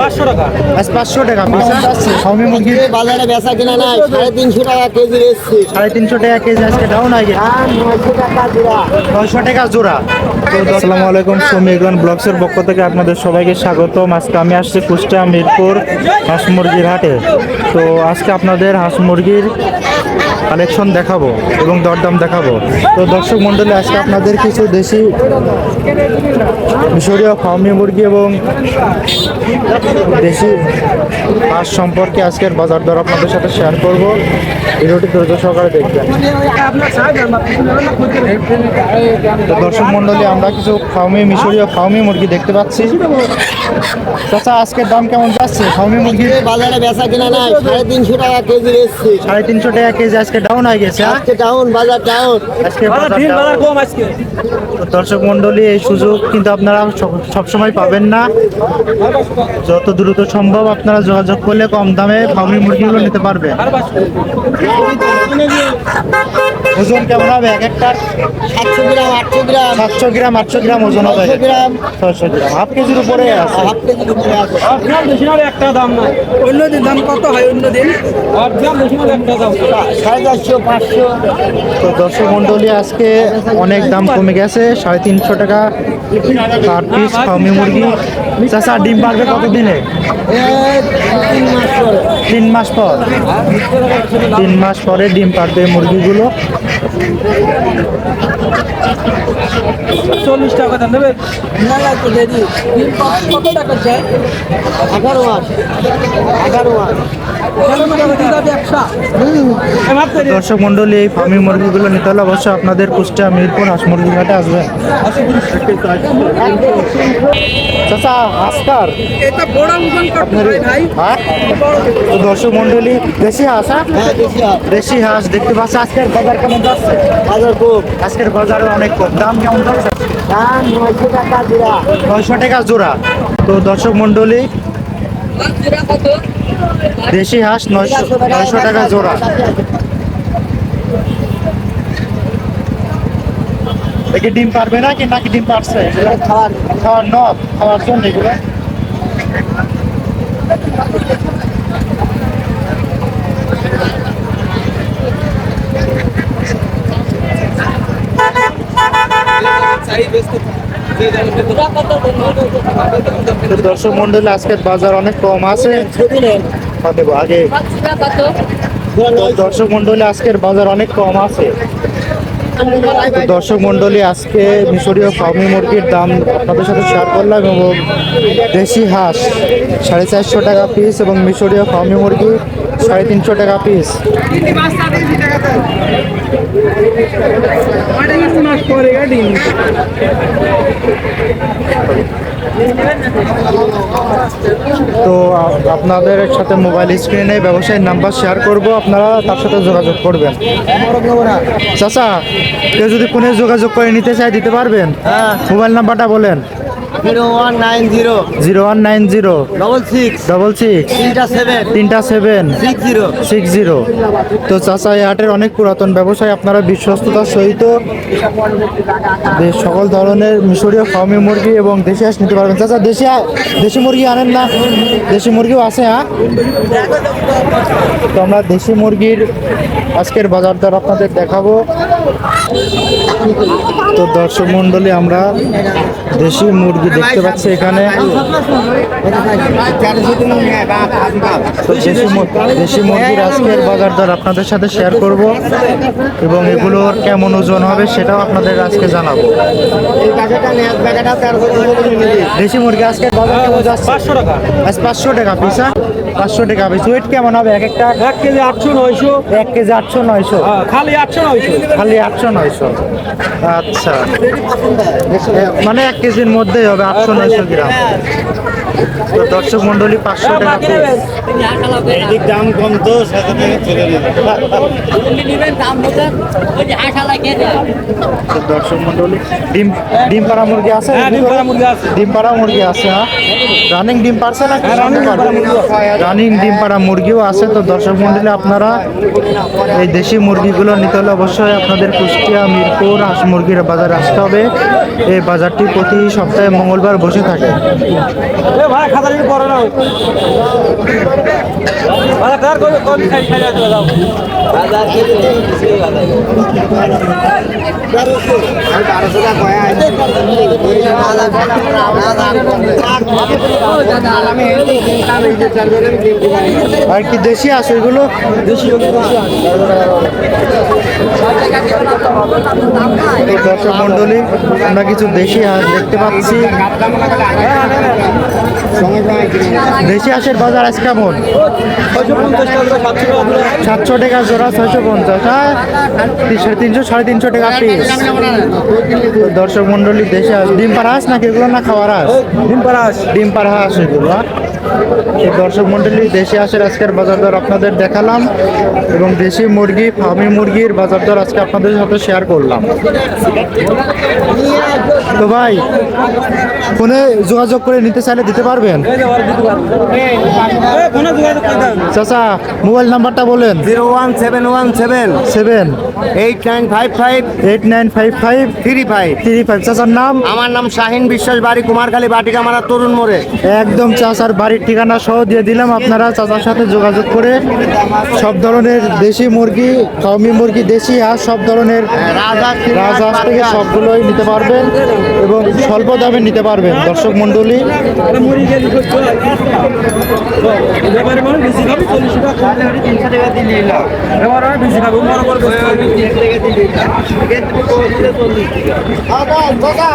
পাঁচশো টাকা। পাঁচশো টাকা। পিস মুরগি বাজারে বেচা কিনা নাই। সাড়ে তিনশো টাকা কেজি এসছে সাড়ে তিনশো টাকা কেজি আজকে নয়শো টাকা জোড়া। নয়শো টাকা জোড়া। আসসালামু আলাইকুম সমীরগঞ্জ ব্লগসের পক্ষ থেকে আপনাদের সবাইকে স্বাগতম। আজকে আমি আসছি কুষ্টিয়া মিরপুর হাঁস মুরগির হাটে। তো আজকে আপনাদের হাঁস মুরগির কালেকশন দেখাবো এবং দরদাম দেখাবো। তো দর্শক মণ্ডলী আজকে আপনাদের কিছু দেশি মিশরীয় ফার্মি মুরগি এবং দেশি হাঁস সম্পর্কে আজকের বাজার দর আপনাদের সাথে শেয়ার করব। ভিডিওটি ধৈর্য সহকারে দেখবেন। দর্শক মন্ডলী আমরা কিছু ফার্মি মিশরীয় ফার্মি মুরগি দেখতে পাচ্ছি। চাচা আজকের দাম কেমন যাচ্ছে? ফার্মি মুরগি বাজারে বেচা কিনা নাই সাড়ে তিনশো টাকা কেজি এসছে সাড়ে তিনশো টাকা কেজি আজকে ডাউন হয়ে গেছে হ্যাঁ? আজকে ডাউন বাজার ডাউন আজকে কম আজকে। তো দর্শক মন্ডলী এই সুযোগ কিন্তু আপনারা সব- সবসময় পাবেন না। যত দ্রুত সম্ভব আপনারা যোগাযোগ করলে কম দামে ফার্মি মুরগিগুলো নিতে পারবেন ওজন কেমন হবে? এক একটা? সাতশো গ্রাম আটশো গ্রাম। সাতশো গ্রাম আটশো গ্রাম ওজন হবে। ছশো গ্রাম। ছয়শো গ্রাম। হাফ কেজির উপরে আছে। হাফ কেজির উপরে আছে। অরিজিনাল বেশি হলে একটা দাম নাই অন্য দিন দাম কত হয় অন্য দিন অরিজিনাল বেশি হলে একটা দাম সাড়ে চারশো পাঁচশো। তো দর্শক মন্ডলী আজকে অনেক দাম কমে গেছে। সাড়ে তিনশো টাকা পার পিস ফার্মি মুরগি। চাষা ডিম পারবে কতদিনে? তিন মাস পরে। তিন মাস পর তিন মাস পরে ডিম পারবে মুরগিগুলো। চল্লিশ টাকা দেন নেবে কত টাকা চাই? এগারো এগারো দর্শক মন্ডলী এই ফার্মি মুরগিগুলো নিতে হলে অবশ্যই আপনাদের কুষ্টিয়া মিরপুর হাঁস মুরগি ঘাটে আসবেন চাচা হয় হ্যাঁ? তো দর্শক মন্ডলী দেশি হাঁস হ্যাঁ? হ্যাঁ হয়। দেশি হাঁস দেখতে পাচ্ছি আজকের বাজার কেমন যাচ্ছে? বাজার খুব। আজকের বাজারে অনেক কম। দাম কেমন যাচ্ছে? দাম নয়শো টাকা জোড়া। নয়শো টাকা জোড়া। তো দর্শক মন্ডলী দেশি হাঁস নয়শো নয়শো টাকা জোড়া। দেখি ডিম পারবে না কি নাকি ডিম পারছে? খাওয়ার খাওয়ার নব খাওয়ার জন্য এগুলো। দর্শক মন্ডলী, আজকের বাজার অনেক কম আছে। ছবি আগে। দর্শক মন্ডলী, আজকের বাজার অনেক কম আছে। দর্শক মন্ডলী, আজকে মিশরীয় ফার্মি মুরগির দাম আপনাদের সাথে শেয়ার করলাম এবং দেশি হাঁস, সাড়ে চারশো টাকা পিস এবং মিশরীয় ফার্মি মুরগি, সাড়ে তিনশো টাকা পিস পরে ডিম তো আপনাদের সাথে মোবাইল স্ক্রিনে ব্যবসায়ীর নাম্বার শেয়ার করব আপনারা তার সাথে যোগাযোগ করবেন। চাচা কেউ যদি ফোনে যোগাযোগ করে নিতে চায় দিতে পারবেন? হ্যাঁ। মোবাইল নাম্বারটা বলেন। Zero one nine zero zero one nine zero double six double six তিনটা সেভেন তিনটা seven six zero six zero তো চাচা এই হাটের অনেক পুরাতন ব্যবসায় আপনারা বিশ্বস্ততার সহিত সকল ধরনের মিশরীয় ফার্মি মুরগি এবং দেশি হাঁস নিতে পারবেন। চাচা দেশি দেশি মুরগি আনেন না? দেশি মুরগিও আছে হ্যাঁ? তো আমরা দেশি মুরগির আজকের বাজার দর আপনাদের দেখাবো। তো দর্শক মণ্ডলী আমরা দেশি মুরগি দেখতে পাচ্ছি এখানে দেশি মুর- দেশি মুরগির আজকের বাজার দর আপনাদের সাথে শেয়ার করব এবং এগুলোর কেমন ওজন হবে সেটাও আপনাদের আজকে জানাব দেশি মুরগি আজকের বাজার কেমন যাচ্ছে পাঁচশো টাকা আজ পাঁচশো টাকা পিস হ্যাঁ? পাঁচশো টাকা পিস ওয়েট কেমন হবে? এক একটা? এক কেজি আটশো নয়শো। এক কেজি আটশো নয়শো। হ্যাঁ, খালি আটশো নয়শো। খালি আটশো নয়শো। আচ্ছা। মানে এক কেজির মধ্যেই হবে আটশো নয়শো গ্রাম। তো দর্শক মন্ডলী পাঁচশো টাকা piece। দাম কম তো দর্শক মন্ডলী ডিম ডিম পাড়া মুরগি আছে? হ্যাঁ, ডিম পাড়া মুরগি আছে। ডিম পাড়া মুরগি আছে হ্যাঁ। রানিং ডিম পারছে না? হ্যাঁ, রানিং ডিম পাড়া মুরগিও আছে। তো দর্শক মন্ডলী, আপনারা এই দেশি মুরগিগুলো নিতে হলে অবশ্যই আপনাদের কুষ্টিয়া, মিরপুর হাঁস মুরগির বাজারে আসতে হবে। এই বাজারটি প্রতি সপ্তাহে মঙ্গলবার বসে থাকে। আর কি দেশি আছে এগুলো দর্শক মন্ডলী আমরা কিছু দেশি হাঁস দেখতে পাচ্ছি। দেশি হাঁসের বাজার আজ কেমন? সাতশো টাকা জোড়া ছয়শো পঞ্চাশ। হ্যাঁ তিনশো সাড়ে তিনশো টাকা পিস দর্শক মন্ডলী দেশি হাঁস ডিম পাড়া হাঁস নাকি এগুলো না খাওয়ার হাঁস? দিন পারাস ডিম পাড়া হাঁস এগুলো হ্যাঁ? দর্শক মন্ডলী দেশি হাঁসের আজকের বাজার দর আপনাদের দেখালাম এবং দেশি মুরগি ফার্মি মুরগির বাজার দর আজকে আপনাদের সাথে শেয়ার করলাম। তো ভাই ফোনে যোগাযোগ করে নিতে চাইলে দিতে পারবেন? চাচা মোবাইল নাম্বারটা বলেন। Zero one seven one seven. Seven. Eight nine five five. Eight nine five five. Three five. Three five. চাচার নাম? আমার নাম শাহিন বিশ্বাস বাড়ি কুমারখালী বাটিকা মারা তরুণ মোড়ে। একদম চাচার বাড়ির ঠিকানা সহ দিয়ে দিলাম আপনারা চাচার সাথে যোগাযোগ করে। সব ধরনের দেশি মুরগি ফার্মি মুরগি দেশি হাঁস সব ধরনের রাজা রাজহাঁস থেকে সবগুলোই নিতে পারবেন। এবং স্বল্প দামে নিতে পারবেন দর্শক মানে টাকা